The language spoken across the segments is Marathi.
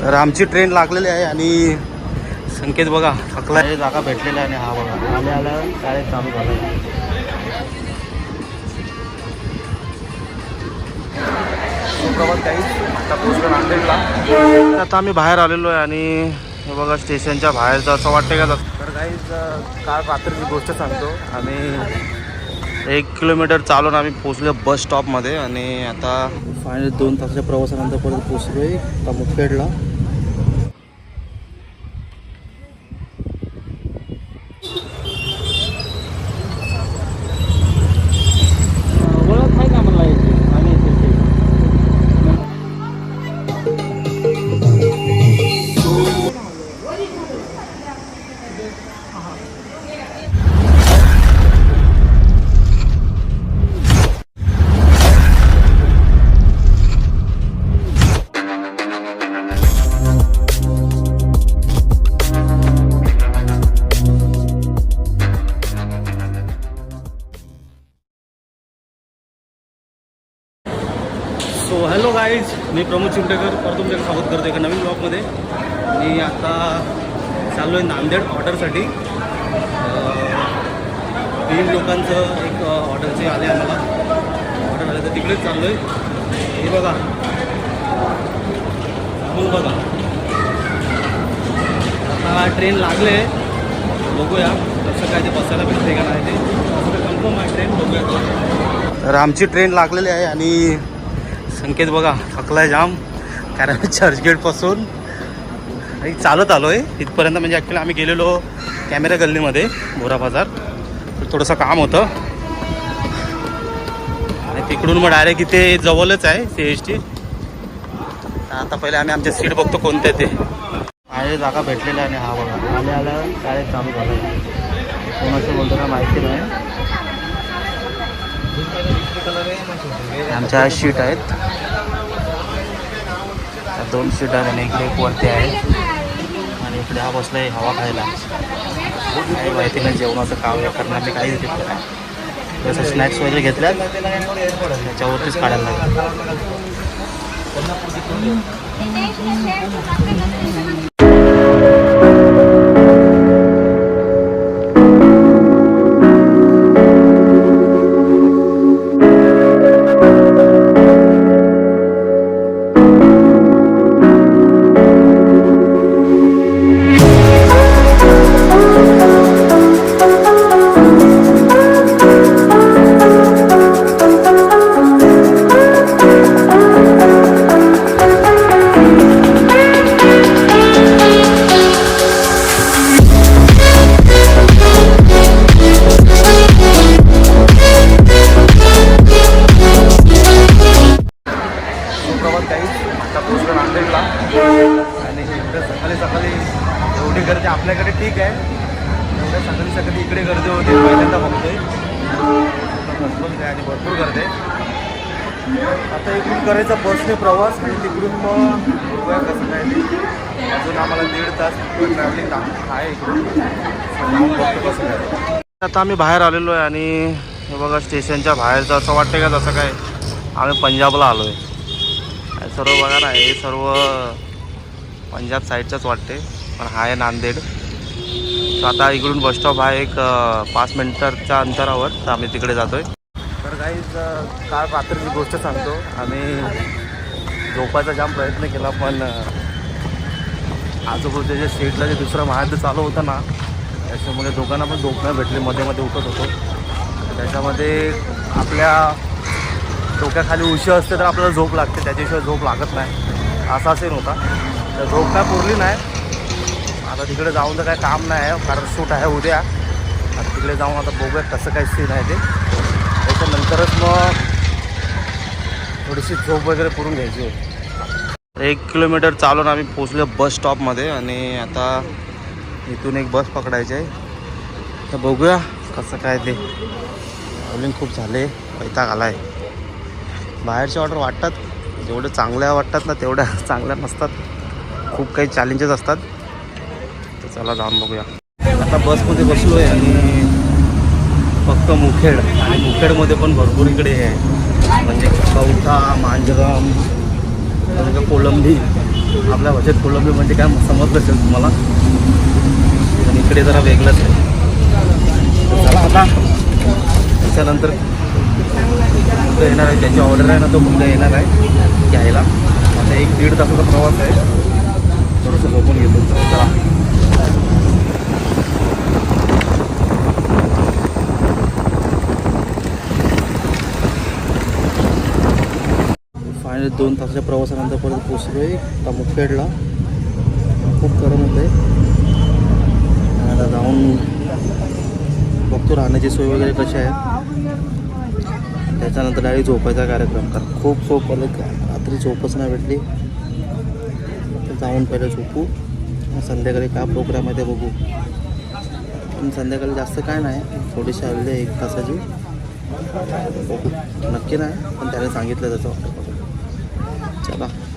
तर आमची ट्रेन लागलेली आहे आणि संकेत बघा थकला जागा भेटलेला आहे आणि हा बघा. आल्या आल्या काय चालू झालं काही आता आम्ही बाहेर आलेलो आहे आणि हे बघा स्टेशनच्या बाहेरचं असं वाटतं का? तर काही काल रात्रीची गोष्ट सांगतो. आम्ही एक किलोमीटर चालून आम्ही पोचलो बस स्टॉपमध्ये आणि आता फायनल दोन तासाच्या प्रवासानंतर परत पोचलो आहे मुखेडला. मी प्रमोद चिमटेकर परत तुमचं स्वागत करतो एका नवीन ब्लॉगमध्ये. मी आता चाललो आहे नांदेड ऑर्डरसाठी. तीन लोकांचं एक ऑर्डरचे आले आम्हाला. ऑर्डर आले तर तिकडेच चाललो आहे हे बघा. मग बघा. आता ट्रेन लागले. बघूया कसं काय ते बसायला भेटते का नाही ते. कन्फर्म आहे ट्रेन बघूया. तर आमची ट्रेन लागलेली आहे आणि संकेत बघा थकलाय जाम कारण चर्चगेटपासून आणि चालत आलो आहे इथपर्यंत म्हणजे ॲक्च्युली आम्ही गेलेलो कॅमेरा गल्लीमध्ये बोरा बाजार. तर थोडंसं काम होतं. आणि तिकडून मग डायरेक्ट इथे जवळच आहे सी एस टी आता पहिले आम्ही आमच्या सीट बघतो कोणते ते. आहे जागा भेटलेल्या आणि हा बघा. आल्या आल्या काय चालू झालं कोणाचं बोलतो ना माहिती नाही. आमच्या शीट आहेत. त्या दोन सीट आहेत आणि इकडे एक वरती आहे. आणि इकडे हा बसलाय हवा खायला. काही माहिती नाही जेवणाचं काम करणार नाही काही नाही. जसं स्नॅक्स वगैरे घेतल्यात त्याच्यावरतीच काढायला लागेल. वगैरे ठीक आहे. एवढ्या सकाळी सकाळी इकडे गर्दी होते पहिल्यांदा बघतोय. भरपूर आहे आणि भरपूर गर्दी आता इकडून करायचा बसने प्रवास आणि तिकडून मग बघूया कसं काय ते. अजून आम्हाला दीड तास ट्रॅव्हलिंग आहे इकडून. कसं काय आता आम्ही बाहेर आलेलो आहे आणि हे बघा स्टेशनच्या बाहेरचं असं वाटतं का जसं काय आम्ही पंजाबला आलो आहे सर्व बघा ना हे सर्व पंजाब साईडचंच वाटते पण हा आहे नांदेड. तर आता इकडून बस स्टॉप आहे एक पाच मिनिटाच्या अंतरावर. तर आम्ही तिकडे जातो आहे तर काहीच काल रात्रीची गोष्ट सांगतो. आम्ही झोपायचा जाम प्रयत्न केला पण आजूबाजूच्या जे सीटला जे दुसरं महायुद्ध चालू होतं ना त्याच्यामुळे दोघांना पण झोप नाही भेटली. मध्ये मध्ये उठत होतो. त्याच्यामध्ये आपल्या डोक्याखाली उशी असते तर आपल्याला झोप लागते. त्याच्याशिवाय झोप लागत नाही. असा सीन होता. तर झोप काय पुरली नाही. आता तिकडे जाऊन तर काय काम नाही आहे कारण सूट आहे उद्या. आता तिकडे जाऊन आता बघूया कसं काय सीन आहे ते. त्याच्यानंतरच मग थोडीशी झोप वगैरे करून घ्यायची होती. एक किलोमीटर चालून आम्ही पोचलो बस स्टॉपमध्ये आणि आता इथून एक बस पकडायची आहे. तर बघूया कसं काय ते. ट्रॅव्हलिंग खूप झाले वैताग आला आहे बाहेरच्या ऑर्डर वाटतात. जेवढ्या चांगल्या वाटतात ना तेवढ्या चांगल्या नसतात. खूप काही चॅलेंजेस असतात. चला जाऊन बघूया. आता बसमध्ये बसलो आहे आणि फक्त मुखेड आणि मुखेडमध्ये पण भरपूर इकडे हे आहे. म्हणजे कवठा मांजरम म्हणजे कोलंबी. आपल्या भाषेत कोलंबी म्हणजे काय समजलं असेल तुम्हाला? आणि इकडे जरा वेगळंच आहे. चला आता. त्याच्यानंतर मुलगा येणार आहे? त्याची ऑर्डर आहे ना तो मुलगा येणार आहे घ्यायला. आता एक दीड तासाचा प्रवास आहे. थोडंसं झोपून घेतो. चला. आणि दोन तासाच्या प्रवासानंतर परत पोचलो आहे मुखेडला खूप गरम होते आहे आता जाऊन बघतो राहण्याची सोय वगैरे कशी आहे. त्याच्यानंतर डायरेक्ट झोपायचा कार्यक्रम. कारण खूप झोप पडले रात्री झोपच नाही भेटली. तर जाऊन पहिले झोपू. संध्याकाळी काय प्रोग्राम आहे ते बघू. पण संध्याकाळी जास्त काय नाही. थोडीशी हल्ली आहे एक तासाची. बघू. नक्की नाही. पण त्याने सांगितलं त्याचं. 好的。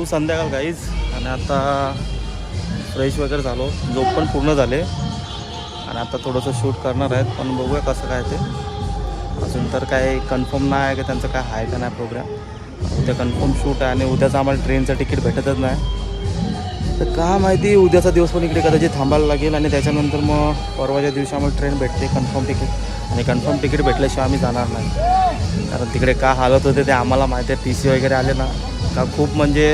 चला सुसंध्याकाळ गाईज. आणि आता फ्रेश वगैरे झालो. झोप पण पूर्ण झाले. आणि आता थोडंसं शूट करणार आहेत. पण बघूया कसं काय ते. अजून तर काय कन्फर्म नाही आहे का त्यांचं काय आहे का नाही प्रोग्राम उद्या कन्फर्म शूट आहे. आणि उद्याचं आम्हाला ट्रेनचं तिकीट भेटतच नाही. तर का माहिती उद्याचा दिवस पण इकडे कदाचित थांबायला लागेल. आणि त्याच्यानंतर मग परवाच्या दिवशी आम्हाला ट्रेन भेटते कन्फर्म तिकीट आणि कन्फर्म तिकीट भेटल्याशिवाय आम्ही जाणार नाही. कारण तिकडे का हालत होते ते आम्हाला माहिती आहे. टी सी वगैरे आले ना. का खूप म्हणजे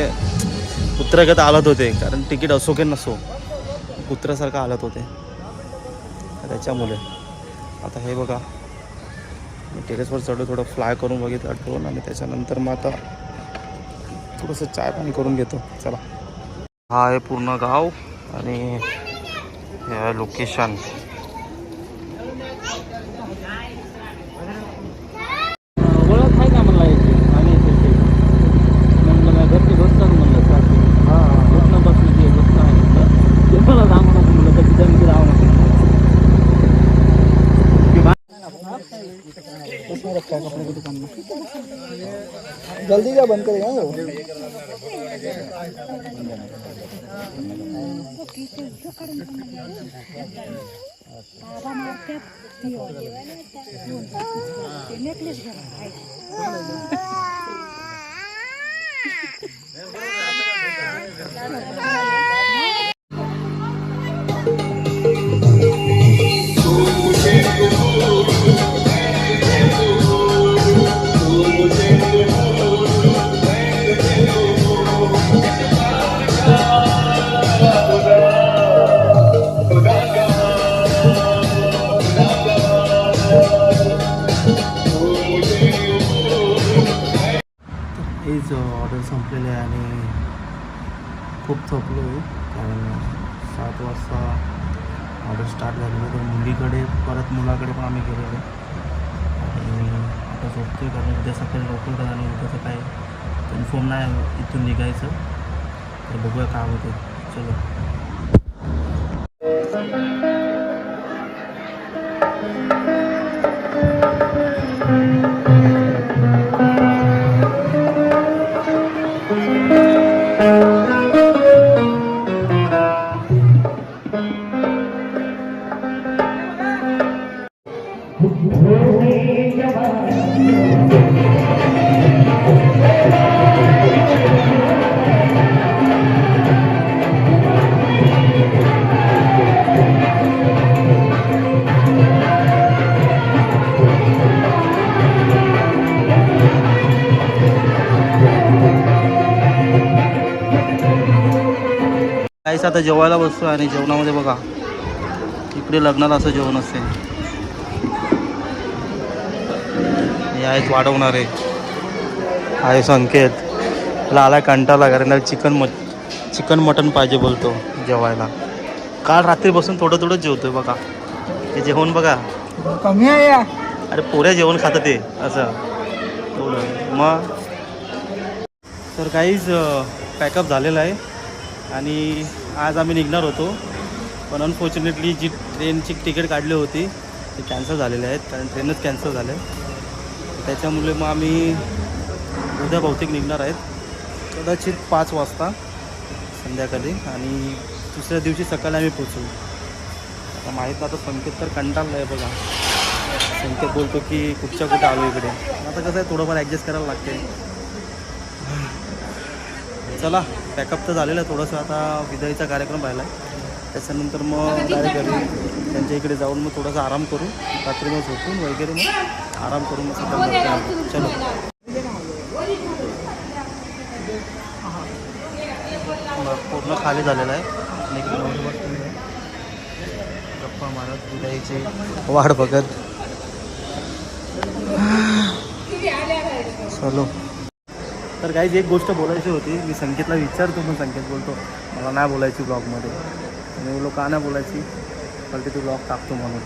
कुत्र्यागत हालत होते कारण तिकीट असो की नसो कुत्र्यासारखं हालत होते. त्याच्यामुळे. आता हे बघा. मी टेरेसवर चढलो थोडं फ्लाय करून बघितलं ड्रोन आणि त्याच्यानंतर मग आता थोडंसं चाय पाणी करून घेतो. चला. हा आहे पूर्ण गाव आणि हे लोकेशन जल्दी बंद करेगा वो? बाबा ते नेकलेस झोपलेले आणि खूप थकलो आहे कारण सात वाजता ऑर्डर स्टार्ट झालेलं तर मुलीकडे परत मुलाकडे पण आम्ही गेलेलो. आणि आता झोपतोय कारण उद्या सकाळी लवकर आणि उद्याचं काय कन्फर्म नाही इथून निघायचं. तर बघूया काय होतं चलो. काहीच आता जेवायला बसतो आणि जेवणामध्ये बघा. इकडे लग्नाला असं जेवण असते. हे आहेत वाढवणारे. आहे संकेत. त्याला आला कंटाळा कारण चिकन मट चिकन मटन पाहिजे बोलतो जेवायला. काल रात्री बसून थोडं थोडं जेवतोय बघा. हे जेवण बघा. कमी आहे अरे पोऱ्या जेवण खातं ते असं. थोडं मग? तर काहीच पॅकअप झालेलं आहे. आणि आज आम्ही निघणार होतो. पण अनफॉर्च्युनेटली जी ट्रेनची तिकीट काढली होती ते कॅन्सल झालेले आहेत. कारण ट्रेनच कॅन्सल झाले त्याच्यामुळे मग आम्ही उद्या बहुतेक निघणार आहेत. कदाचित पाच वाजता संध्याकाळी. आणि दुसऱ्या दिवशी सकाळी आम्ही पोचू आता माहीत आता संकेत तर कंटाळलं आहे बघा. संकेत बोलतो की कुठच्या कुठं आलो इकडे. आता कसं आहे थोडंफार ॲडजस्ट करायला लागते चला पॅकअप तर झालेलं आहे थोडंसं. आता विदाईचा कार्यक्रम राहिला आहे त्याच्यानंतर मग डायरेक्ट घरी त्यांच्या इकडे जाऊन मग थोडासा आराम करू रात्री मग झोपून वगैरे मग आराम करून मग सकाळी लवकर आलो. चलो. पूर्ण खाली झालेलं आहे. आणि. गप्पा मारत विदाईची वाढ बघत. चलो. तर काहीच एक गोष्ट बोलायची होती. मी संकेतला विचारतो पण संकेत बोलतो. मला नाही बोलायची ब्लॉगमध्ये आणि बोलो का नाही बोलायची? पलटी तू ब्लॉग टाकतो म्हणून.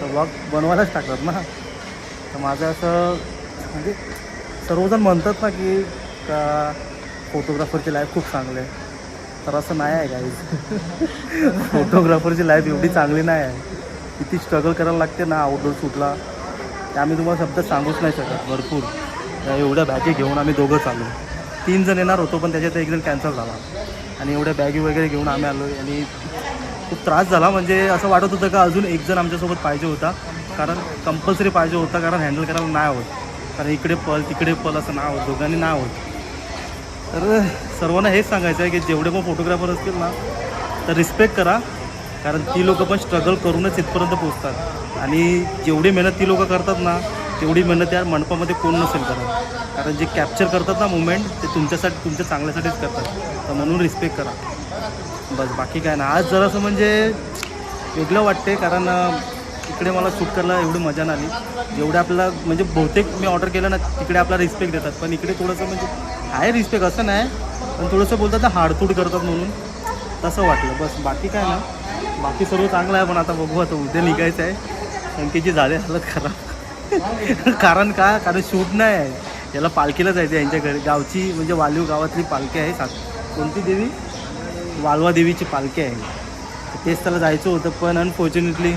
तर ब्लॉग बनवायलाच टाकतात ना. तर माझं असं म्हणजे सर्वजण म्हणतात ना की का फोटोग्राफरची लाईफ खूप चांगली आहे. तर असं नाही आहे काहीच फोटोग्राफरची लाईफ एवढी चांगली नाही आहे. किती स्ट्रगल करायला लागते ना आउटडोर शूटला ते आम्ही तुम्हाला शब्द सांगूच नाही शकत भरपूर. एवढ्या बॅगी घेऊन आम्ही दोघं चाललो. तीन जण येणार होतो पण त्याच्यात एक जण कॅन्सल झाला. आणि एवढ्या बॅगी वगैरे घेऊन आम्ही आलो आणि खूप त्रास झाला. म्हणजे असं वाटत होतं का अजून एक जण आमच्यासोबत पाहिजे होता. कारण कंपल्सरी पाहिजे होता कारण हँडल करायला नाही होत कारण इकडे पल तिकडे पल असं नाही होत दोघांनी नाही होत तर सर्वांना हेच सांगायचं आहे की जेवढे पण फोटोग्राफर असतील ना तर रिस्पेक्ट करा. कारण ती लोकं पण स्ट्रगल करूनच इथपर्यंत पोचतात आणि जेवढी मेहनत ती लोकं करतात ना तेवढी मेहनत या मंडपामध्ये कोण नसेल करत. कारण जे कॅप्चर करतात ना मुवमेंट ते तुमच्यासाठी तुमच्या चांगल्यासाठीच करतात. तर म्हणून रिस्पेक्ट करा. बस बाकी काय ना आज जरासं म्हणजे वेगळं वाटते कारण इकडे मला शूट करायला एवढी मजा नाही आली. जेवढे आपल्याला म्हणजे बहुतेक मी ऑर्डर केलं ना तिकडे आपला रिस्पेक्ट देतात. पण इकडे थोडंसं म्हणजे आहे रिस्पेक्ट असं नाही. पण थोडंसं बोलतात ना हाडतूड करतात म्हणून. तसं वाटलं. बस बाकी काय ना बाकी सर्व चांगलं आहे पण आता बघू आता उद्या निघायचं आहे. संख्येची झाले हालत खराब. कारण का? कारण शूट नाही आहे. याला पालखीला जायचं आहे यांच्या घरी. गावची म्हणजे वालीव गावातली पालखी आहे. सात कोणती देवी? वालवा देवीची पालखी आहे. तेच त्याला जायचं होतं पण अनफॉर्च्युनेटली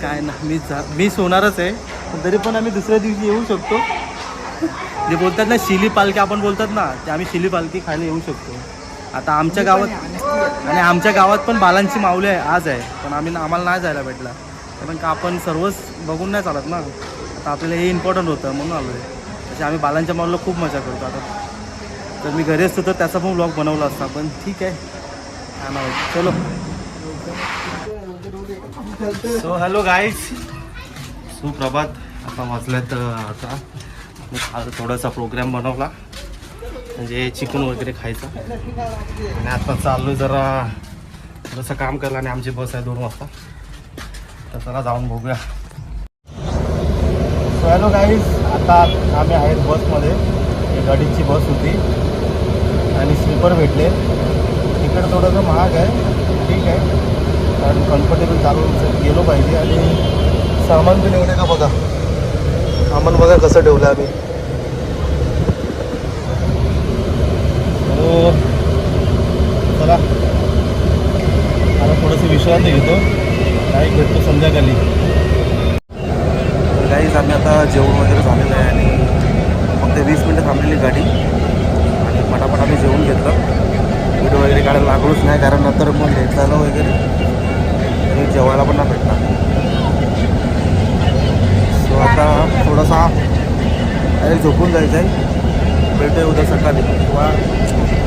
काय ना मी जा मी सोनारच आहे. पण तरी पण आम्ही दुसऱ्या दिवशी येऊ शकतो. जे बोलतात ना शिली पालखी आपण बोलतात ना ते आम्ही शिली पालखी खायला येऊ शकतो. आता आमच्या गावात आणि आमच्या गावात पण बालांची माऊली आहे आज आहे. पण आम्ही आम्हाला नाही जायला भेटला. कारण का आपण सर्वच बघून नाही चालत ना. आता आपल्याला हे इम्पॉर्टंट होतं म्हणून आलो आहे तसे आम्ही बालांच्या मॉलला खूप मजा करतो आता. तर मी घरी असतो तर त्याचा पण ब्लॉग बनवला असता पण ठीक आहे. काय नाव चलो. सो हॅलो गाईज सुप्रभात. आता वाचल्यात आता. थोडासा प्रोग्राम बनवला. म्हणजे चिकन वगैरे खायचा. आणि आता चाललो जरा थोडंसं काम करलं आणि आमची बस आहे दोन वाजता. तर चला जाऊन बघूया. सो हॅलो गाईज आता आम्ही आहेत बसमध्ये एक गाडीची बस होती. आणि स्लीपर भेटले. तिकीट थोडंसं महाग आहे. ठीक आहे. कारण कम्फर्टेबल चालून गेलो पाहिजे. आणि सामान बी एवढे का बघा? सामान बघा कसं ठेवलं आम्ही. हो. चला. आता थोडंसं विश्रांती घेतो. काही भेटतो संध्याकाळी. काहीच आम्ही आता जेवण वगैरे झालेलं आहे आणि फक्त वीस मिनटं थांबलेली गाडी. आणि पटापट आम्ही जेवण घेतलं. व्हिडिओ वगैरे काढायला लागलोच नाही कारण नंतर मग लेट झालं वगैरे. आणि जेवायला पण नाही भेटणार. सो आता थोडासा डायरेक्ट झोपून जायचं आहे भेटूया उद्या सकाळी. किंवा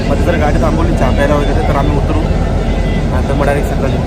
मध्ये जर गाडी थांबवली छापायला वगैरे तर आम्ही उतरू. नंतर मग डायरेक्ट सकाळी.